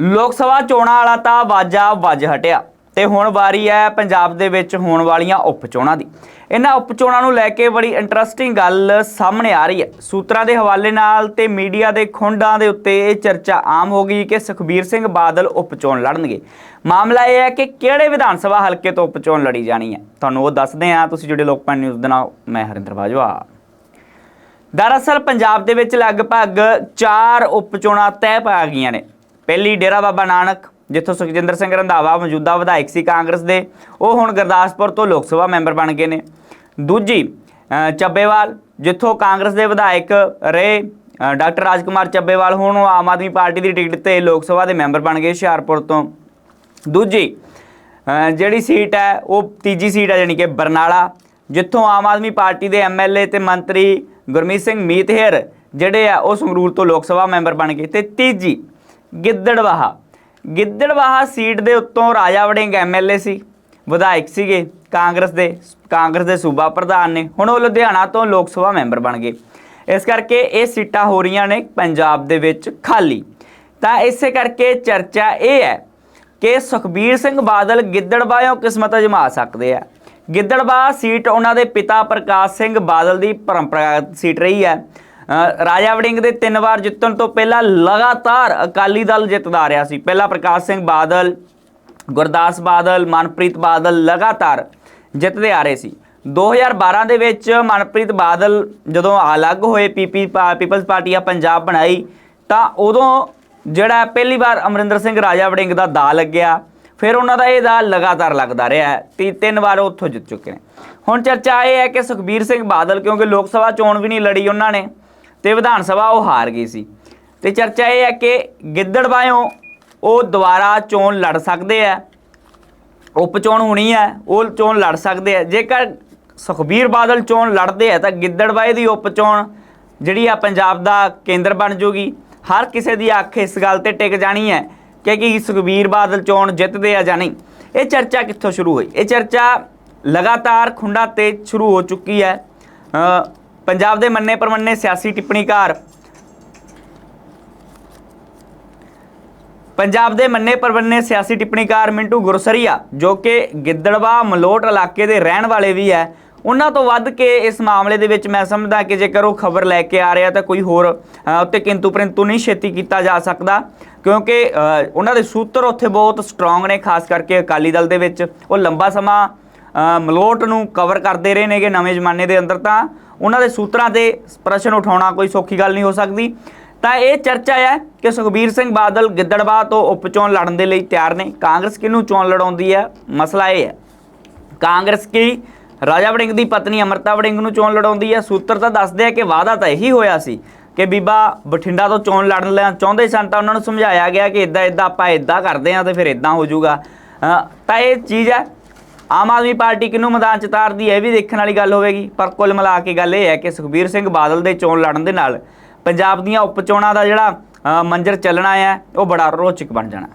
ਲੋਕ ਸਭਾ ਚੋਣਾਂ ਵਾਲਾ ਤਾਂ ਵਾਜਾ ਵੱਜ ਹਟਿਆ ਤੇ ਹੁਣ ਵਾਰੀ ਹੈ ਪੰਜਾਬ ਦੇ ਵਿੱਚ ਹੋਣ ਵਾਲੀਆਂ ਉਪ ਚੋਣਾਂ ਦੀ। ਇਹਨਾਂ ਉਪ ਚੋਣਾਂ ਨੂੰ ਲੈ ਕੇ ਬੜੀ ਇੰਟਰਸਟਿੰਗ ਗੱਲ ਸਾਹਮਣੇ ਆ ਰਹੀ ਹੈ। ਸੂਤਰਾਂ ਦੇ ਹਵਾਲੇ ਨਾਲ ਤੇ ਮੀਡੀਆ ਦੇ ਖੁੰਡਾਂ ਦੇ ਉੱਤੇ ਇਹ ਚਰਚਾ ਆਮ ਹੋ ਗਈ ਕਿ ਸੁਖਬੀਰ ਸਿੰਘ ਬਾਦਲ ਉਪ ਚੋਣ ਲੜਨਗੇ। ਮਾਮਲਾ ਇਹ ਹੈ ਕਿ ਕਿਹੜੇ ਵਿਧਾਨ ਸਭਾ ਹਲਕੇ ਤੋਂ ਉਪ ਚੋਣ ਲੜੀ ਜਾਣੀ ਹੈ? ਤੁਹਾਨੂੰ ਉਹ ਦੱਸਦੇ ਹਾਂ। ਤੁਸੀਂ ਜਿਹੜੇ ਲੋਕਪਾਲ ਨਿਊਜ਼ ਦੇ ਨਾਲ। ਮੈਂ ਹਰਿੰਦਰ ਬਾਜਵਾ। ਦਰਅਸਲ ਪੰਜਾਬ ਦੇ ਵਿੱਚ ਲਗਭਗ 4 ਉਪ ਚੋਣਾਂ ਤੈਅ ਪਾ ਗਈਆਂ ਨੇ। ਪਹਿਲੀ ਡੇਰਾ ਬਾਬਾ ਨਾਨਕ ਜਿੱਥੋਂ ਸੁਖਜਿੰਦਰ ਸਿੰਘ ਰੰਧਾਵਾ ਮੌਜੂਦਾ ਵਿਧਾਇਕ ਸੀ ਕਾਂਗਰਸ ਦੇ ਉਹ ਹੁਣ ਗੁਰਦਾਸਪੁਰ ਤੋਂ ਲੋਕ ਸਭਾ ਮੈਂਬਰ ਬਣ ਗਏ ਨੇ। ਦੂਜੀ ਚੱਬੇਵਾਲ ਜਿੱਥੋਂ ਕਾਂਗਰਸ ਦੇ ਵਿਧਾਇਕ ਰਹੇ ਅ, ਡਾਕਟਰ ਰਾਜਕੁਮਾਰ ਚੱਬੇਵਾਲ ਹੁਣ ਉਹ ਆਮ ਆਦਮੀ ਪਾਰਟੀ ਦੀ ਟਿਕਟ ਤੇ ਲੋਕ ਸਭਾ ਦੇ ਮੈਂਬਰ ਬਣ ਗਏ ਹੁਸ਼ਿਆਰਪੁਰ ਤੋਂ। ਦੂਜੀ ਜਿਹੜੀ ਸੀਟ ਹੈ ਉਹ ਤੀਜੀ ਸੀਟ ਹੈ ਜਾਣੀ ਕਿ ਬਰਨਾਲਾ ਜਿੱਥੋਂ ਆਮ ਆਦਮੀ ਪਾਰਟੀ ਦੇ ਐਮਐਲਏ ਤੇ ਮੰਤਰੀ ਗੁਰਮੀਤ ਸਿੰਘ ਮੀਤਹਿਰ ਜਿਹੜੇ ਆ ਉਹ ਸੰਗਰੂਰ ਤੋਂ ਲੋਕ ਸਭਾ ਮੈਂਬਰ ਬਣ ਗਏ। ਤੇ ਤੀਜੀ ਗਿੱਦੜਵਾਹਾ। ਗਿੱਦੜਵਾਹਾ ਸੀਟ ਦੇ ਉੱਤੋਂ ਰਾਜਾ ਵੜਿੰਗ ਐਮਐਲਏ ਸੀ, ਵਿਧਾਇਕ ਸੀਗੇ, ਕਾਂਗਰਸ ਦੇ ਕਾਂਗਰਸ ਦੇ ਸੂਬਾ ਪ੍ਰਧਾਨ ਨੇ। ਹੁਣ ਉਹ ਲੁਧਿਆਣਾ ਤੋਂ ਲੋਕ ਸਭਾ ਮੈਂਬਰ ਬਣ ਗਏ। ਇਸ ਕਰਕੇ ਇਹ ਸੀਟਾਂ ਹੋ ਰਹੀਆਂ ਨੇ ਪੰਜਾਬ ਦੇ ਵਿੱਚ ਖਾਲੀ। ਤਾਂ ਇਸੇ ਕਰਕੇ ਚਰਚਾ ਇਹ ਹੈ ਕਿ ਸੁਖਬੀਰ ਸਿੰਘ ਬਾਦਲ ਗਿੱਦੜਬਾਹੋਂ ਕਿਸਮਤ ਅਜਮਾ ਸਕਦੇ ਆ। ਗਿੱਦੜਬਾਹ ਸੀਟ ਉਹਨਾਂ ਦੇ ਪਿਤਾ ਪ੍ਰਕਾਸ਼ ਸਿੰਘ ਬਾਦਲ ਦੀ ਪਰੰਪਰਾਗਤ ਸੀਟ ਰਹੀ ਹੈ। ਰਾਜਾ ਵੜਿੰਗ ਦੇ ਤਿੰਨ ਵਾਰ ਜਿੱਤਣ ਤੋਂ ਪਹਿਲਾਂ ਲਗਾਤਾਰ ਅਕਾਲੀ ਦਲ ਜਿੱਤਦਾ ਆ ਰਿਹਾ ਸੀ। ਪਹਿਲਾਂ ਪ੍ਰਕਾਸ਼ ਸਿੰਘ ਬਾਦਲ, ਗੁਰਦਾਸ ਬਾਦਲ, ਮਨਪ੍ਰੀਤ ਬਾਦਲ ਲਗਾਤਾਰ ਜਿੱਤਦੇ ਆ ਰਹੇ ਸੀ। 2012 ਦੇ ਵਿੱਚ ਮਨਪ੍ਰੀਤ ਬਾਦਲ ਜਦੋਂ ਅਲੱਗ ਹੋਏ ਪੀਪੀ ਪੀਪਲਸ ਪਾਰਟੀ ਆ, ਪੰਜਾਬ ਬਣਾਈ, ਤਾਂ ਉਦੋਂ ਜਿਹੜਾ ਪਹਿਲੀ ਵਾਰ ਅਮਰਿੰਦਰ ਸਿੰਘ ਰਾਜਾ ਵੜਿੰਗ ਦਾ ਦਾ ਲੱਗਿਆ, ਫਿਰ ਉਹਨਾਂ ਦਾ ਇਹ ਦਾ ਲਗਾਤਾਰ ਲੱਗਦਾ ਰਿਹਾ ਹੈ ਤੀ ਤਿੰਨ ਵਾਰ ਉਹ ਉੱਥੋਂ ਜਿੱਤ ਚੁੱਕੇ ਨੇ। ਹੁਣ ਚਰਚਾ ਇਹ ਹੈ ਕਿ ਸੁਖਬੀਰ ਸਿੰਘ ਬਾਦਲ, ਕਿਉਂਕਿ ਲੋਕ ਸਭਾ ਚੋਣ ਵੀ ਨਹੀਂ ਲੜੀ ਉਹਨਾਂ ਨੇ ਤੇ ਵਿਧਾਨ ਸਭਾ ਉਹ ਹਾਰ ਗਈ ਸੀ। ਤੇ ਚਰਚਾ ਇਹ ਹੈ ਕਿ ਗਿੱਦੜਬਾਹੋਂ ਉਹ ਦੁਬਾਰਾ ਚੋਣ ਲੜ ਸਕਦੇ ਆ। ਉਪ ਚੋਣ ਹੋਣੀ ਹੈ ਉਹ ਚੋਣ ਲੜ ਸਕਦੇ ਆ। ਜੇਕਰ ਸੁਖਬੀਰ ਬਾਦਲ ਚੋਣ ਲੜਦੇ ਆ ਤਾਂ ਗਿੱਦੜਬਾਏ ਦੀ ਉਪ ਚੋਣ ਜਿਹੜੀ ਆ ਪੰਜਾਬ ਦਾ ਕੇਂਦਰ ਬਣ ਜੂਗੀ। ਹਰ ਕਿਸੇ ਦੀ ਅੱਖ ਇਸ ਗੱਲ ਤੇ ਟਿਕ ਜਾਣੀ ਹੈ ਕਿ ਕੀ ਸੁਖਬੀਰ ਬਾਦਲ ਚੋਣ ਜਿੱਤਦੇ ਆ ਜਾਂ ਨਹੀਂ। ਇਹ ਚਰਚਾ ਕਿੱਥੋਂ ਸ਼ੁਰੂ ਹੋਈ? ਇਹ ਚਰਚਾ ਲਗਾਤਾਰ ਖੁੰਡਾ ਤੇ ਸ਼ੁਰੂ ਹੋ ਚੁੱਕੀ ਹੈ। ਪੰਜਾਬ ਦੇ ਮੰਨੇ ਪਰਮੰਨੇ ਸਿਆਸੀ ਟਿੱਪਣੀਕਾਰ। ਪੰਜਾਬ ਦੇ ਮੰਨੇ ਪਰਵੰਨੇ ਸਿਆਸੀ ਟਿੱਪਣੀਕਾਰ ਮਿੰਟੂ ਗੁਰਸਰੀਆ, ਜੋ ਕਿ ਗਿੱਦੜਵਾ ਮਲੋਟ ਇਲਾਕੇ ਦੇ ਰਹਿਣ ਵਾਲੇ ਵੀ ਹੈ, ਉਹਨਾਂ ਤੋਂ ਵੱਧ ਕੇ ਇਸ ਮਾਮਲੇ ਦੇ ਵਿੱਚ ਮੈਂ ਸਮਝਦਾ ਕਿ ਜੇਕਰ ਉਹ ਖਬਰ ਲੈ ਕੇ ਆ ਰਿਹਾ ਤਾਂ ਕੋਈ ਹੋਰ ਉੱਤੇ ਕਿੰਤੂ ਪਰੰਤੂ ਨਹੀਂ ਛੇਤੀ ਕੀਤਾ ਜਾ ਸਕਦਾ, ਕਿਉਂਕਿ ਉਹਨਾਂ ਦੇ ਸੂਤਰ ਉੱਥੇ ਬਹੁਤ ਸਟਰੋਂਗ ਨੇ, ਖਾਸ ਕਰਕੇ ਅਕਾਲੀ ਦਲ ਦੇ ਵਿੱਚ। ਉਹ ਲੰਬਾ ਸਮਾਂ ਮਲੋਟ ਨੂੰ ਕਵਰ ਕਰਦੇ ਰਹੇ ਨੇਗੇ ਨਵੇਂ ਜ਼ਮਾਨੇ ਦੇ ਅੰਦਰ ਤਾਂ। ਉਹਨਾਂ ਦੇ ਸੂਤਰਾਂ ਤੇ ਪ੍ਰਸ਼ਨ ਉਠਾਉਣਾ ਕੋਈ ਸੌਖੀ ਗੱਲ ਨਹੀਂ ਹੋ ਸਕਦੀ। ਤਾਂ ਇਹ ਚਰਚਾ ਹੈ ਕਿ ਸੁਖਬੀਰ ਸਿੰਘ ਬਾਦਲ ਗਿੱਦੜਬਾਹ ਤੋਂ ਉਪਚੋਣ ਲੜਨ ਦੇ ਲਈ ਤਿਆਰ ਨੇ। ਕਾਂਗਰਸ ਕਿਹਨੂੰ ਚੋਣ ਲੜਾਉਂਦੀ ਹੈ? ਮਸਲਾ ਇਹ ਹੈ। ਕਾਂਗਰਸ ਕੀ ਰਾਜਾ ਵੜਿੰਗ ਦੀ ਪਤਨੀ ਅਮਰਤਾ ਵੜਿੰਗ ਨੂੰ ਚੋਣ ਲੜਾਉਂਦੀ ਹੈ? ਸੂਤਰ ਤਾਂ ਦੱਸਦੇ ਆ ਕਿ ਵਾਅਦਾ ਤਾਂ ਇਹੀ ਹੋਇਆ ਸੀ ਕਿ ਬੀਬਾ ਬਠਿੰਡਾ ਤੋਂ ਚੋਣ ਲੜਨ ਲੈ ਚਾਹੁੰਦੇ ਸਨ ਤਾਂ ਉਹਨਾਂ ਨੂੰ ਸਮਝਾਇਆ ਗਿਆ ਕਿ ਇਦਾਂ ਇਦਾਂ ਆਪਾਂ ਇਦਾਂ ਕਰਦੇ ਆ ਤੇ ਫਿਰ ਇਦਾਂ ਹੋ ਜਾਊਗਾ। ਤਾਂ ਇਹ ਚੀਜ਼ ਹੈ ਆਮ ਆਦਮੀ ਪਾਰਟੀ ਕਿਹਨੂੰ ਮੈਦਾਨ ਚ ਤਾਰਦੀ ਹੈ, ਇਹ ਵੀ ਦੇਖਣ ਵਾਲੀ ਗੱਲ ਹੋਵੇਗੀ। ਪਰ ਕੁੱਲ ਮਿਲਾ ਕੇ ਗੱਲ ਇਹ ਹੈ ਕਿ ਸੁਖਬੀਰ ਸਿੰਘ ਬਾਦਲ ਦੇ ਚੋਣ ਲੜਨ ਦੇ ਨਾਲ ਪੰਜਾਬ ਦੀਆਂ ਉਪ ਚੋਣਾਂ ਦਾ ਜਿਹੜਾ ਮੰਜ਼ਰ ਚੱਲਣਾ ਹੈ, ਉਹ ਬੜਾ ਰੋਚਕ ਬਣ ਜਾਣਾ।